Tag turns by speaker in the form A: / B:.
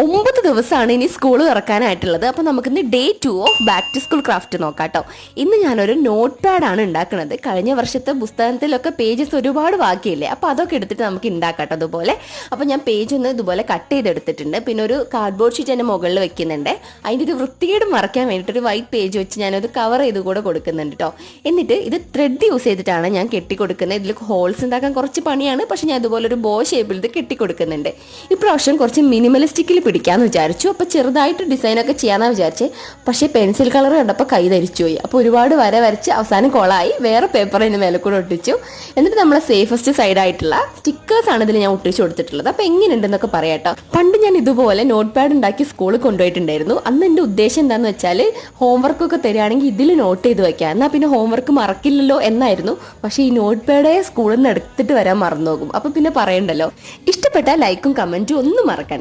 A: ഒമ്പത് ദിവസമാണ് ഇനി സ്കൂൾ തുറക്കാനായിട്ടുള്ളത്. അപ്പോൾ നമുക്കിന്ന് day two of back to school craft നോക്കാം കേട്ടോ ഇന്ന് ഞാനൊരു നോട്ട് പാഡാണ് ഉണ്ടാക്കുന്നത്. കഴിഞ്ഞ വർഷത്തെ പുസ്തകത്തിലൊക്കെ പേജസ് ഒരുപാട് ബാക്കിയില്ലേ? അപ്പോൾ അതൊക്കെ എടുത്തിട്ട് നമുക്ക് ഉണ്ടാക്കാം അതുപോലെ അപ്പോൾ ഞാൻ പേജ് ഒന്ന് ഇതുപോലെ കട്ട് ചെയ്തെടുത്തിട്ടുണ്ട്. പിന്നെ ഒരു കാർഡ്ബോർഡ് ഷീറ്റ് എന്റെ മുകളിൽ വെക്കുന്നുണ്ട്. അതിന്റെ ഒരു വൃത്തികേട് മറയ്ക്കാൻ വേണ്ടിയിട്ട് ഒരു വൈറ്റ് പേജ് വെച്ച് ഞാനത് കവർ ചെയ്ത് കൂടെ കൊടുക്കുന്നുണ്ട് കേട്ടോ എന്നിട്ട് ഇത് ത്രെഡ് യൂസ് ചെയ്തിട്ടാണ് ഞാൻ കെട്ടി കൊടുക്കുന്നത് ഇതിൽ ഹോൾസ് ഉണ്ടാക്കാൻ കുറച്ച് പണിയാണ്. പക്ഷെ ഞാൻ ഇതുപോലെ ഒരു ബോ ഷേപ്പിൽ ഇത് കെട്ടി കൊടുക്കുന്നുണ്ട് ഇപ്രാവശ്യം കുറച്ച് മിനിമലിസ്റ്റിക്കിൽ പിടിക്കാമെന്ന് വിചാരിച്ചു. അപ്പോൾ ചെറുതായിട്ട് ഡിസൈനൊക്കെ ചെയ്യാന്നാ വിചാരിച്ചേ. പക്ഷേ പെൻസിൽ കളർ കണ്ടപ്പോൾ കൈ ധരിച്ചു പോയി അപ്പോൾ ഒരുപാട് വര വരച്ച് അവസാനം കൊളായി. വേറെ പേപ്പർ അതിന് മേലെ കൂടെ ഒട്ടിച്ചു. എന്നിട്ട് നമ്മളെ സേഫസ്റ്റ് സൈഡ് ആയിട്ടുള്ള സ്റ്റിക്കേഴ്സ് ആണ് ഇതിൽ ഞാൻ ഒട്ടിച്ചു കൊടുത്തിട്ടുള്ളത്. അപ്പോൾ എങ്ങനെയുണ്ടെന്നൊക്കെ പറയാട്ടോ. പണ്ട് ഞാൻ ഇതുപോലെ നോട്ട് പാഡ് ഉണ്ടാക്കി സ്കൂളിൽ കൊണ്ടുപോയിട്ടുണ്ടായിരുന്നു. അന്ന് എന്റെ ഉദ്ദേശം എന്താണെന്ന് വെച്ചാൽ ഹോംവർക്കൊക്കെ തരികയാണെങ്കിൽ ഇതിൽ നോട്ട് ചെയ്ത് വെക്കാം. എന്നാൽ പിന്നെ ഹോംവർക്ക് മറക്കില്ലല്ലോ എന്നായിരുന്നു. പക്ഷേ ഈ നോട്ട് പാഡേ സ്കൂളിൽ നിന്ന് എടുത്തിട്ട് വരാൻ മറന്നു പോകും. അപ്പോൾ പിന്നെ പറയണ്ടല്ലോ. ഇഷ്ടപ്പെട്ട ലൈക്കും കമന്റും ഒന്നും മറക്കണ്ട.